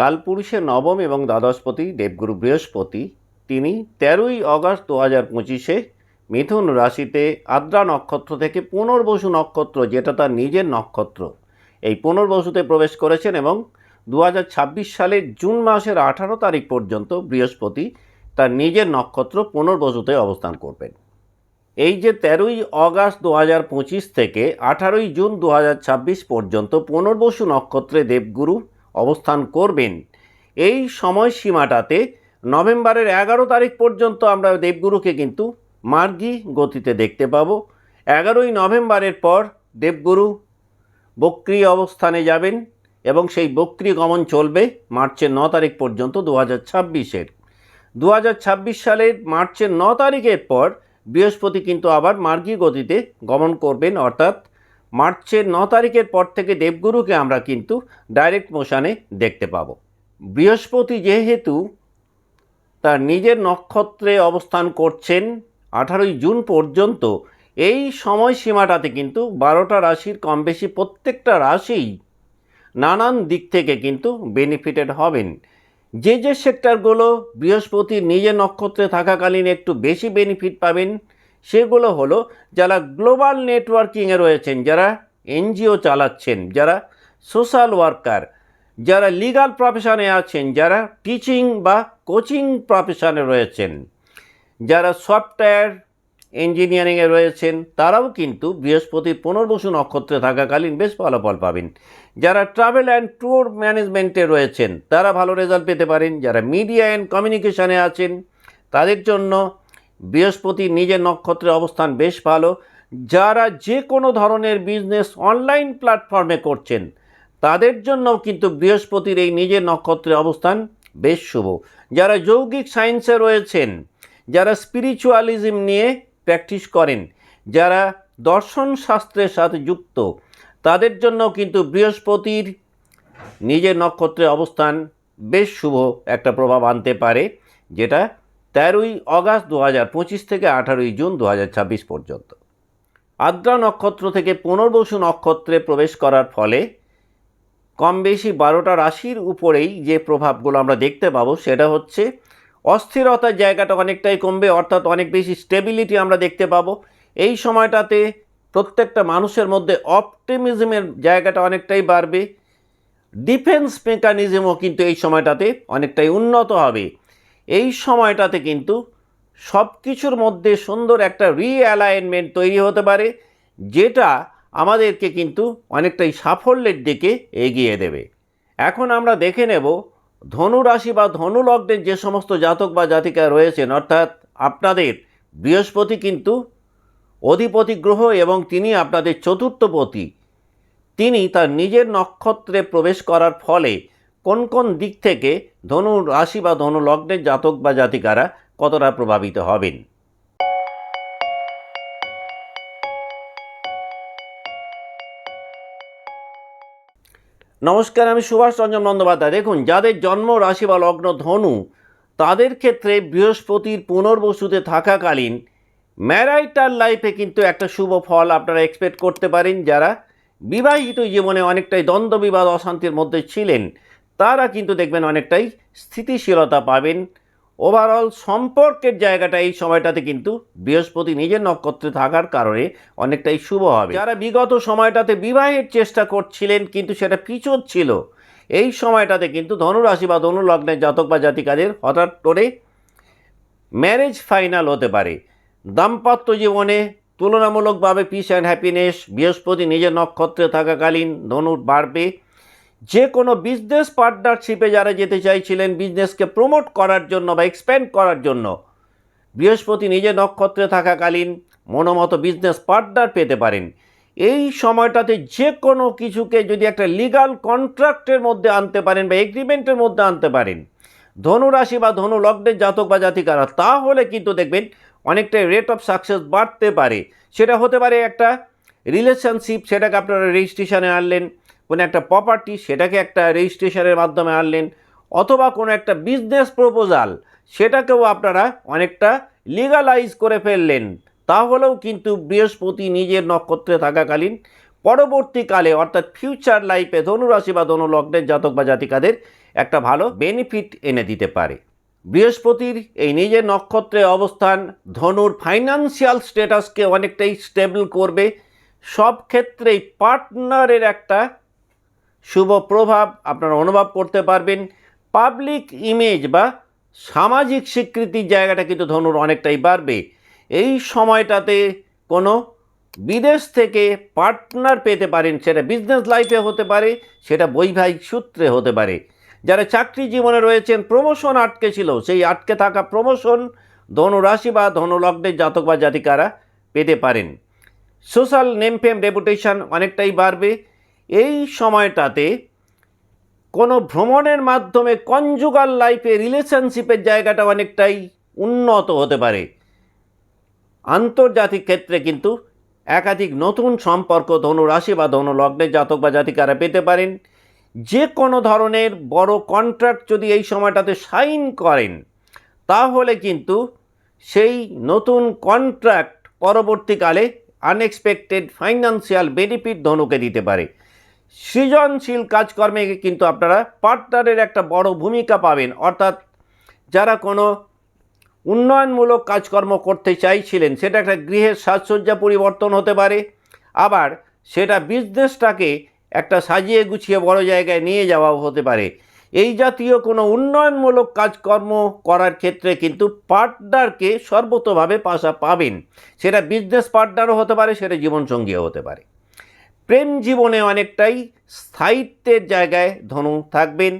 কালপুরুষের নবম এবং দ্বাদশপতি দেবগুরু বৃহস্পতি, তিনি তেরোই আগস্ট দু হাজার পঁচিশে মিথুন রাশিতে আদ্রা নক্ষত্র থেকে পুনর্বসু নক্ষত্র, যেটা তার নিজের নক্ষত্র। এই পুনর্বসুতে প্রবেশ করেছেন এবং দু হাজার ছাব্বিশ সালের জুন মাসের আঠারো তারিখ পর্যন্ত বৃহস্পতি তার নিজের নক্ষত্র পুনর্বসুতে অবস্থান করবেন। এই যে তেরোই অগাস্ট দু হাজার পঁচিশ থেকে আঠারোই জুন দু হাজার ছাব্বিশ পর্যন্ত পুনর্বসু নক্ষত্রে দেবগুরু অবস্থান করবেন। এই সময়সীমাটাতে নভেম্বরের এগারো তারিখ পর্যন্ত আমরা দেবগুরুকে কিন্তু মার্গী গতিতে দেখতে পাবো। এগারোই নভেম্বরের পর দেবগুরু বক্রি অবস্থানে যাবেন এবং সেই বক্রি গমন চলবে মার্চের ন তারিখ পর্যন্ত দু হাজার ছাব্বিশের। দু হাজার ছাব্বিশ সালের মার্চের ন তারিখের পর বৃহস্পতি কিন্তু আবার মার্গী গতিতে গমন করবেন, অর্থাৎ মার্চের ন তারিখের পর থেকে দেবগুরুকে আমরা কিন্তু ডাইরেক্ট মোশানে দেখতে পাবো। বৃহস্পতি যেহেতু তার নিজের নক্ষত্রে অবস্থান করছেন আঠারোই জুন পর্যন্ত, এই সময়সীমাটাতে কিন্তু বারোটা রাশির কম বেশি প্রত্যেকটা রাশিই নানান দিক থেকে কিন্তু বেনিফিটেড হবেন। যে যে সেক্টরগুলো বৃহস্পতির নিজের নক্ষত্রে থাকাকালীন একটু বেশি বেনিফিট পাবেন সেগুলো হলো যারা গ্লোবাল নেটওয়ার্কিংয়ে রয়েছেন, যারা এনজিও চালাচ্ছেন, যারা সোশ্যাল ওয়ার্কার, যারা লিগাল প্রফেশনে আছেন, যারা টিচিং বা কোচিং প্রফেশনে রয়েছেন, যারা সফটওয়্যার ইঞ্জিনিয়ারিংয়ে রয়েছেন, তারাও কিন্তু বৃহস্পতির পুনর্বসু নক্ষত্রে থাকাকালীন বেশ ফলাফল পাবেন। যারা ট্রাভেল অ্যান্ড ট্যুর ম্যানেজমেন্টে রয়েছেন, তারা ভালো রেজাল্ট পেতে পারেন। যারা মিডিয়া অ্যান্ড কমিউনিকেশনে আছেন, তাদের জন্য বৃহস্পতি নিজের নক্ষত্রে অবস্থান বেশ ভালো। যারা যে কোনো ধরনের বিজনেস অনলাইন প্ল্যাটফর্মে করছেন, তাদের জন্যও কিন্তু বৃহস্পতির এই নিজের নক্ষত্রে অবস্থান বেশ শুভ। যারা যৌগিক সায়েন্সে রয়েছেন, যারা স্পিরিচুয়ালিজম নিয়ে প্র্যাকটিস করেন, যারা দর্শন শাস্ত্রের সাথে যুক্ত, তাদের জন্য কিন্তু বৃহস্পতির নিজের নক্ষত্রে অবস্থান বেশ শুভ একটা প্রভাব আনতে পারে, যেটা তেরোই অগাস্ট দু হাজার পঁচিশ থেকে আঠারোই জুন দু হাজার ছাব্বিশ পর্যন্ত। আদ্রা নক্ষত্র থেকে পুনর্বসু নক্ষত্রে প্রবেশ করার ফলে কম বেশি বারোটা রাশির উপরেই যে প্রভাবগুলো আমরা দেখতে পাবো সেটা হচ্ছে অস্থিরতার জায়গাটা অনেকটাই কমবে, অর্থাৎ অনেক বেশি স্টেবিলিটি আমরা দেখতে পাবো। এই সময়টাতে প্রত্যেকটা মানুষের মধ্যে অপটিমিজমের জায়গাটা অনেকটাই বাড়বে। ডিফেন্স মেকানিজমও কিন্তু এই সময়টাতে অনেকটাই উন্নত হবে। এই সময়টাতে কিন্তু সব কিছুর মধ্যে সুন্দর একটা রিঅ্যালাইনমেন্ট তৈরি হতে পারে, যেটা আমাদেরকে কিন্তু অনেকটাই সাফল্যের দিকে এগিয়ে দেবে। এখন আমরা দেখে নেব ধনু রাশি বা ধনু লগ্নের যে সমস্ত জাতক বা জাতিকা রয়েছেন, অর্থাৎ আপনাদের বৃহস্পতি কিন্তু অধিপতি গ্রহ এবং তিনি আপনাদের চতুর্থপতি তিনি তার নিজের নক্ষত্রে প্রবেশ করার ফলে কোন কোন দিক থেকে ধনু রাশি বা ধনু লগ্নের জাতক বা জাতিকারা কতটা প্রভাবিত হবেন? নমস্কার, আমি সুভাষ রঞ্জন বন্দ্যোপাধ্যায়। দেখুন, যাদের জন্ম রাশি বা লগ্ন ধনু, তাদের ক্ষেত্রে বৃহস্পতির পুনর্বসুতে থাকাকালীন ম্যারাইটাল লাইফে কিন্তু একটা শুভ ফল আপনারা এক্সপেক্ট করতে পারেন যারা বিবাহিত জীবনে অনেকটাই দ্বন্দ্ব, বিবাদ, অশান্তির মধ্যে ছিলেন। তারা কিন্তু দেখবেন অনেকটাই স্থিতিশীলতা পাবেন। ওভারঅল সম্পর্কের জায়গাটা এই সময়টাতে কিন্তু বৃহস্পতি নিজের নক্ষত্রে থাকার কারণে অনেকটাই শুভ হবে। যারা বিগত সময়টাতে বিবাহের চেষ্টা করছিলেন কিন্তু সেটা ছিল, এই সময়টাতে কিন্তু ধনুরাশি বা ধনুলগ্নের জাতক বা জাতিকাদের হঠাৎ করে ম্যারেজ ফাইনাল হতে পারে। দাম্পত্য জীবনে তুলনামূলকভাবে পিস অ্যান্ড হ্যাপিনেস বৃহস্পতি নিজের নক্ষত্রে থাকাকালীন ধনুর বাড়বে। যে কোনো বিজনেস পার্টনারশিপে যারা যেতে চাইছিলেন বিজনেসকে প্রমোট করার জন্য বা এক্সপ্যান্ড করার জন্য, বৃহস্পতি নিজে নক্ষত্রে থাকাকালীন মনোমতো বিজনেস পার্টনার পেতে পারেন। এই সময়টাতে যে কোনো কিছুকে যদি একটা লিগাল কন্ট্রাক্টের মধ্যে আনতে পারেন বা এগ্রিমেন্টের মধ্যে আনতে পারেন, ধনুরাশি বা ধনু লগ্নের জাতক বা জাতিকারা, তাহলে কিন্তু দেখবেন অনেকটাই রেট অফ সাকসেস বাড়তে পারে। সেটা হতে পারে একটা রিলেশনশিপ সেটাকে আপনারা রেজিস্ট্রেশনে আনলেন কোনো একটা প্রপার্টি সেটাকে একটা রেজিস্ট্রেশনের মাধ্যমে আনলেন, অথবা কোনো একটা বিজনেস প্রপোজাল সেটাকেও আপনারা অনেকটা লিগালাইজ করে ফেললেন। তাহলেও কিন্তু বৃহস্পতি নিজের নক্ষত্রে থাকাকালীন পরবর্তীকালে, অর্থাৎ ফিউচার লাইফে ধনুরাশি বা ধনু লগ্নের জাতক বা জাতিকাদের একটা ভালো বেনিফিট এনে দিতে পারে। বৃহস্পতির এই নিজের নক্ষত্রে অবস্থান ধনুর ফাইন্যান্সিয়াল স্ট্যাটাসকে অনেকটাই স্টেবল করবে। সব ক্ষেত্রেই পার্টনারের একটা শুভ প্রভাব আপনারা অনুভব করতে পারবেন। পাবলিক ইমেজ বা সামাজিক স্বীকৃতির জায়গাটা কিন্তু ধনুর অনেকটাই বাড়বে। এই সময়টাতে কোনো বিদেশ থেকে পার্টনার পেতে পারেন, সেটা বিজনেস লাইফে হতে পারে, সেটা বৈবাহিক সূত্রে হতে পারে। যারা চাকরি জীবনে রয়েছেন, প্রমোশন আটকে ছিল, সেই আটকে থাকা প্রমোশন ধনুরাশি বা ধনুলগ্নের জাতক বা জাতিকারা পেতে পারেন। সোশ্যাল নেমফেম রেপুটেশন অনেকটাই বাড়বে। এই সময়টাতে কোনো ভ্রমণের মাধ্যমে কনজুগাল লাইফে রিলেশনশিপের জায়গাটা অনেকটাই উন্নত হতে পারে। আন্তর্জাতিক ক্ষেত্রে কিন্তু একাধিক নতুন সম্পর্ক ধনুরাশি বা ধনুলগ্নের জাতক বা জাতিকারা পেতে পারেন। যে কোনো ধরনের বড় কন্ট্রাক্ট যদি এই সময়টাতে সাইন করেন, তাহলে কিন্তু সেই নতুন কন্ট্রাক্ট পরবর্তীকালে আনএক্সপেক্টেড ফাইন্যান্সিয়াল বেনিফিট ধনুকে দিতে পারে। সৃজনশীল কাজকর্মে কিন্তু আপনারা পার্টনারের একটা বড় ভূমিকা পাবেন। অর্থাৎ যারা কোনো উন্নয়নমূলক কাজকর্ম করতে চাইছিলেন, সেটা একটা গৃহের সাজসজ্জা পরিবর্তন হতে পারে, আবার সেটা বিজনেসটাকে একটা সাজিয়ে গুছিয়ে বড় জায়গায় নিয়ে যাওয়াও হতে পারে। এই জাতীয় কোনো উন্নয়নমূলক কাজকর্ম করার ক্ষেত্রে কিন্তু পার্টনারকে সর্বতভাবে পাশা পাবেন। সেটা বিজনেস পার্টনারও হতে পারে, সেটা জীবনসঙ্গীও হতে পারে। প্রেম জীবনে অনেকটাই স্থায়িত্বের জায়গায় ধনু থাকবেন।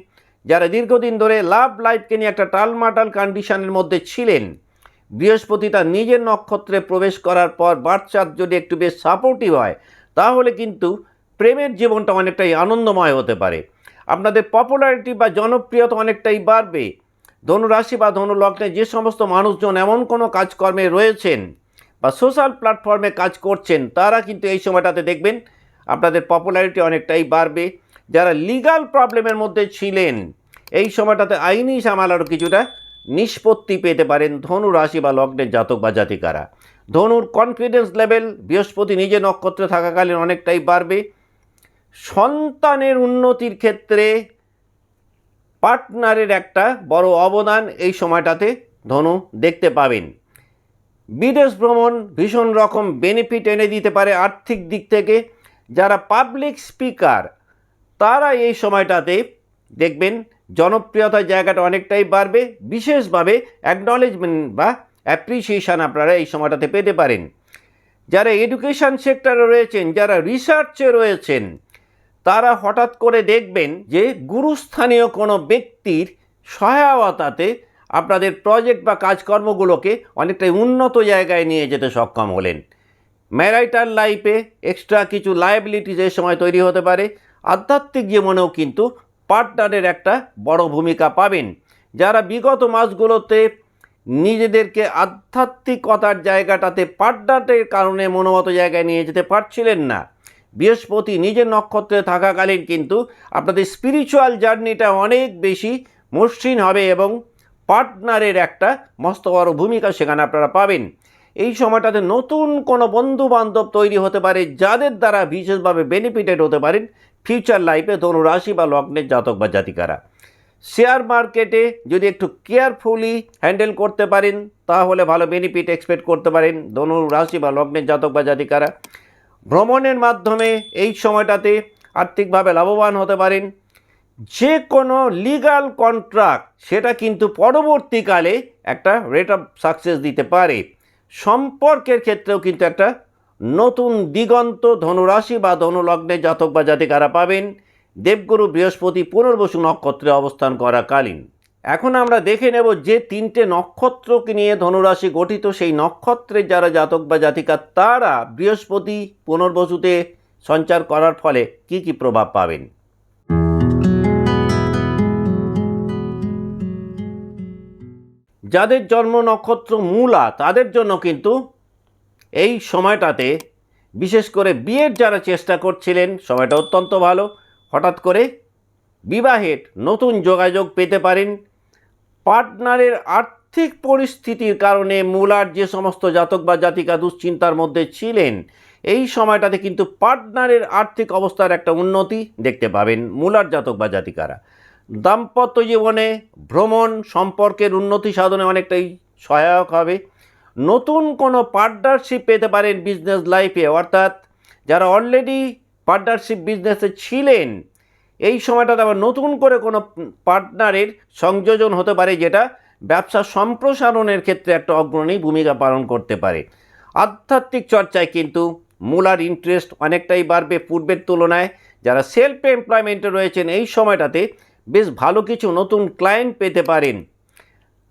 যারা দীর্ঘদিন ধরে লাভ লাইফকে নিয়ে একটা টালমাটাল কন্ডিশনের মধ্যে ছিলেন, বৃহস্পতি তার নিজের নক্ষত্রে প্রবেশ করার পর বাচ্চার যদি একটু বেশ সাপোর্টিভ হয়, তাহলে কিন্তু প্রেমের জীবনটা অনেকটাই আনন্দময় হতে পারে। আপনাদের পপুলারিটি বা জনপ্রিয়তা অনেকটাই বাড়বে। ধনুরাশি বা ধনুলগ্নে যে সমস্ত মানুষজন এমন কোনো কাজকর্মে রয়েছেন বা সোশ্যাল প্ল্যাটফর্মে কাজ করছেন, তারা কিন্তু এই সময়টাতে দেখবেন আপনাদের পপুলারিটি অনেকটাই বাড়বে। যারা লিগাল প্রবলেমের মধ্যে ছিলেন, এই সময়টাতে আইনি সামালারও কিছুটা নিষ্পত্তি পেতে পারেন ধনু রাশি বা লগ্নের জাতক বা জাতিকারা। ধনুর কনফিডেন্স লেভেল বৃহস্পতি নিজে নক্ষত্রে থাকাকালীন অনেকটাই বাড়বে। সন্তানের উন্নতির ক্ষেত্রে পার্টনারের একটা বড় অবদান এই সময়টাতে ধনু দেখতে পাবেন। বিদেশ ভ্রমণ ভীষণ রকম বেনিফিট এনে দিতে পারে আর্থিক দিক থেকে। যারা পাবলিক স্পিকার তারা এই সময়টাতে দেখবেন জনপ্রিয়তার জায়গাটা অনেকটাই বাড়বে। বিশেষভাবে অ্যাকনলেজমেন্ট বা অ্যাপ্রিসিয়েশন আপনারা এই সময়টাতে পেতে পারেন। যারা এডুকেশন সেক্টরে রয়েছেন, যারা রিসার্চে রয়েছেন, তারা হঠাৎ করে দেখবেন যে গুরুস্থানীয় কোনো ব্যক্তির সহায়তাতে আপনাদের প্রজেক্ট বা কাজকর্মগুলোকে অনেকটাই উন্নত জায়গায় নিয়ে যেতে সক্ষম হলেন। ম্যারাইটাল লাইফে এক্সট্রা কিছু লায়াবিলিটিস এই সময় তৈরি হতে পারে। আধ্যাত্মিক জীবনেও কিন্তু পার্টনারের একটা বড় ভূমিকা পাবেন। যারা বিগত মাসগুলোতে নিজেদেরকে আধ্যাত্মিকতার জায়গাটাতে পার্টনারের কারণে মনোমত জায়গায় নিয়ে যেতে পারছিলেন না। বৃহস্পতি নিজের নক্ষত্রে থাকাকালীন কিন্তু আপনাদের স্পিরিচুয়াল জার্নিটা অনেক বেশি মসৃণ হবে এবং পার্টনারের একটা মস্ত বড় ভূমিকা সেখানে আপনারা পাবেন। এই সময়টাতে নতুন কোনো বন্ধু বান্ধব তৈরি হতে পারে, যাদের দ্বারা বিশেষভাবে বেনিফিটেড হতে পারেন ফিউচার লাইফে ধনু রাশি বা লগ্নের জাতক বা জাতিকারা। শেয়ার মার্কেটে যদি একটু কেয়ারফুলি হ্যান্ডেল করতে পারেন, তাহলে ভালো বেনিফিট এক্সপেক্ট করতে পারেন ধনু রাশি বা লগ্নের জাতক বা জাতিকারা। ভ্রমণের মাধ্যমে এই সময়টাতে আর্থিকভাবে লাভবান হতে পারেন। যে কোনো লিগাল কন্ট্রাক্ট সেটা কিন্তু পরবর্তীকালে একটা রেট অফ সাকসেস দিতে পারে। সম্পর্কের ক্ষেত্রেও কিন্তু একটা নতুন দিগন্ত ধনুরাশি বা ধনুলগ্নে জাতক বা জাতিকারা পাবেন। দেবগুরু বৃহস্পতি পুনর্বসু নক্ষত্রে অবস্থান করাকালীন। এখন আমরা দেখে নেব যে তিনটে নক্ষত্রকে নিয়ে ধনুরাশি গঠিত। সেই নক্ষত্রের যারা জাতক বা জাতিকা, তারা বৃহস্পতি পুনর্বসুতে সঞ্চার করার ফলে কি কি প্রভাব পাবেন? যাদের জন্ম নক্ষত্র মূলা, তাদের জন্য কিন্তু এই সময়টাতে বিশেষ করে বিয়ের যারা চেষ্টা করছিলেন, সময়টা অত্যন্ত ভালো। হঠাৎ করে বিবাহের নতুন যোগাযোগ পেতে পারেন। পার্টনারের আর্থিক পরিস্থিতির কারণে মূলার যে সমস্ত জাতক বা জাতিকা দুশ্চিন্তার মধ্যে ছিলেন, এই সময়টাতে কিন্তু পার্টনারের আর্থিক অবস্থার একটা উন্নতি দেখতে পাবেন মূলার জাতক বা জাতিকারা। দাম্পত্য জীবনে ভ্রমণ সম্পর্কের উন্নতি সাধনে অনেকটাই সহায়ক হবে। নতুন কোনো পার্টনারশিপ পেতে পারেন বিজনেস লাইফে অর্থাৎ যারা অলরেডি পার্টনারশিপ বিজনেসে ছিলেন, এই সময়টাতে আবার নতুন করে কোনো পার্টনারের সংযোজন হতে পারে যেটা ব্যবসা সম্প্রসারণের ক্ষেত্রে একটা অগ্রণী ভূমিকা পালন করতে পারে। আধ্যাত্মিক চর্চায় কিন্তু মূলার ইন্টারেস্ট অনেকটাই বাড়বে। পূর্বের তুলনায় যারা সেলফ এমপ্লয়মেন্টে রয়েছেন, এই সময়টাতে বেশ ভালো কিছু নতুন ক্লায়েন্ট পেতে পারেন।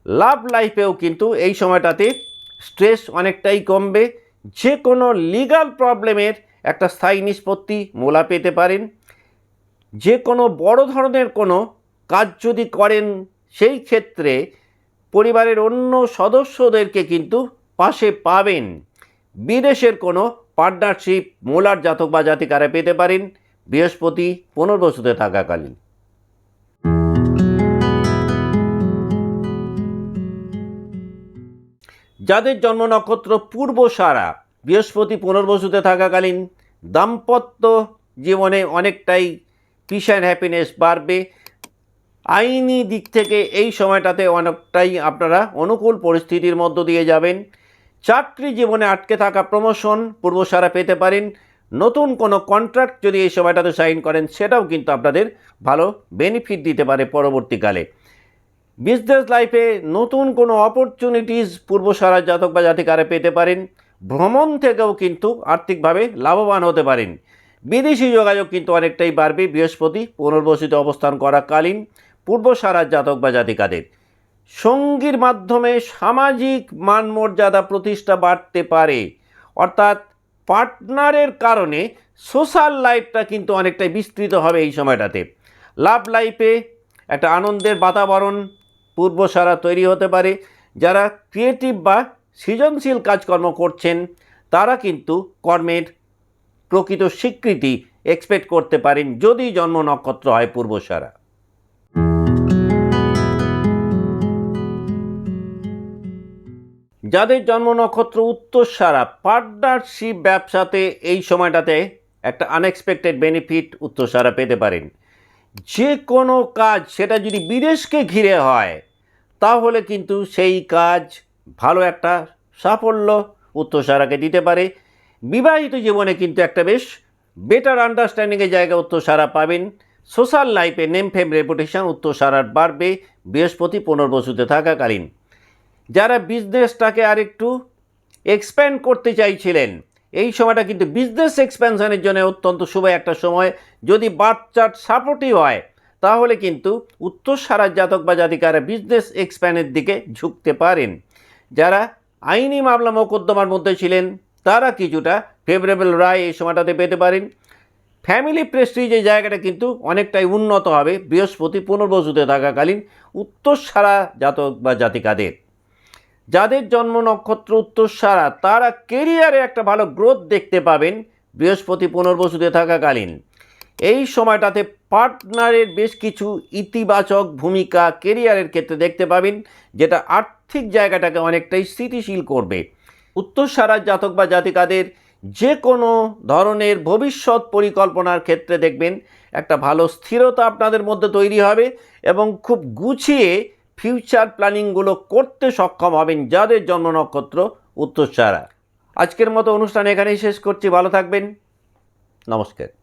লাভ লাইফেও কিন্তু এই সময়টাতে স্ট্রেস অনেকটাই কমবে। যে কোনো লিগাল প্রবলেমের একটা স্থায়ী নিষ্পত্তি মোলা পেতে পারেন। যে কোনো বড় ধরনের কোনো কাজ যদি করেন, সেই ক্ষেত্রে পরিবারের অন্য সদস্যদেরকে কিন্তু পাশে পাবেন। বিদেশের কোনো পার্টনারশিপ মোলার জাতক বা জাতিকারা পেতে পারেন বৃহস্পতি পুনর্বসুতে থাকাকালীন। যাদের জন্ম নক্ষত্র পূর্ব সারা, বৃহস্পতি পুনর্বসুতে থাকাকালীন দাম্পত্য জীবনে অনেকটাই পিস অ্যান্ড হ্যাপিনেস বাড়বে। আইনি দিক থেকে এই সময়টাতে অনেকটাই আপনারা অনুকূল পরিস্থিতির মধ্য দিয়ে যাবেন। চাকরি জীবনে আটকে থাকা প্রমোশন পূর্বসারা পেতে পারেন। নতুন কোনো কন্ট্রাক্ট যদি এই সময়টাতে সাইন করেন, সেটাও কিন্তু আপনাদের ভালো বেনিফিট দিতে পারে পরবর্তীকালে। বিজনেস লাইফে নতুন কোনো অপরচুনিটিস পূর্বসারা জাতক বা জাতিকারা পেতে পারেন। ভ্রমণ থেকেও কিন্তু আর্থিকভাবে লাভবান হতে পারেন। বিদেশি যোগাযোগ কিন্তু অনেকটাই বাড়বে। বৃহস্পতি পুনর্বসিত অবস্থান করাকালীন পূর্বসারার জাতক বা জাতিকাদের। সঙ্গীর মাধ্যমে সামাজিক মান মর্যাদা প্রতিষ্ঠা বাড়তে পারে। অর্থাৎ পার্টনারের কারণে সোশ্যাল লাইফটা কিন্তু অনেকটাই বিস্তৃত হবে এই সময়টাতে। লাভ লাইফে একটা আনন্দের বাতাবরণ পূর্বসারা তৈরি হতে পারে। যারা ক্রিয়েটিভ বা সৃজনশীল কাজকর্ম করছেন, তারা কিন্তু কর্মের প্রকৃত স্বীকৃতি এক্সপেক্ট করতে পারেন যদি জন্ম নক্ষত্র হয় পূর্বসারা। যাদের জন্ম নক্ষত্র উত্তরসারা পার্টনারশিপ ব্যবসাতে এই সময়টাতে একটা আনএক্সপেক্টেড বেনিফিট উত্তরসারা পেতে পারেন। যে কোনো কাজ, সেটা যদি বিদেশকে ঘিরে হয় তাহলে কিন্তু সেই কাজ ভালো একটা সাফল্য উত্তরসারাকে দিতে পারে। বিবাহিত জীবনে কিন্তু একটা বেশ বেটার আন্ডারস্ট্যান্ডিংয়ের জায়গা উত্তরসারা পাবেন। সোশ্যাল লাইফে নেম ফেম রেপুটেশন উত্তরসারার বাড়বে বৃহস্পতি পুনর্বসুতে থাকাকালীন। যারা বিজনেসটাকে আরেকটু এক্সপ্যান্ড করতে চাইছিলেন, এই সময়টা কিন্তু বিজনেস এক্সপ্যানশনের জন্য অত্যন্ত শুভ একটা সময়। যদি বাচ্চার সাপোর্টিভ হয় তাহলে কিন্তু উত্তর সারার জাতক বা জাতিকারা বিজনেস এক্সপ্যানের দিকে ঝুঁকতে পারেন। যারা আইনি মামলা মোকদ্দমার মধ্যে ছিলেন, তারা কিছুটা ফেভারেবল রায় এই সময়টাতে পেতে পারেন। ফ্যামিলি প্রেস্টিজ এই জায়গাটা কিন্তু অনেকটাই উন্নত হবে বৃহস্পতি পুনর্বসুতে থাকাকালীন উত্তর সারা জাতক বা জাতিকাদের যাদের জন্ম নক্ষত্র উত্তরসারা তারা কেরিয়ারে একটা ভালো গ্রোথ দেখতে পাবেন বৃহস্পতি পুনর্বসুতে থাকাকালীন। এই সময়টাতে পার্টনারের বেশ কিছু ইতিবাচক ভূমিকা কেরিয়ারের ক্ষেত্রে দেখতে পাবেন, যেটা আর্থিক জায়গাটাকে অনেকটাই স্থিতিশীল করবে। উত্তরসারার জাতক বা জাতিকাদের যে কোনো ধরনের ভবিষ্যৎ পরিকল্পনার ক্ষেত্রে দেখবেন, একটা ভালো স্থিরতা আপনাদের মধ্যে তৈরি হবে এবং খুব গুছিয়ে ফিউচার প্ল্যানিংগুলো করতে সক্ষম হবেন যাদের জন্ম নক্ষত্র উত্তরসারা। আজকের মতো অনুষ্ঠান এখানেই শেষ করছি, ভালো থাকবেন। নমস্কার।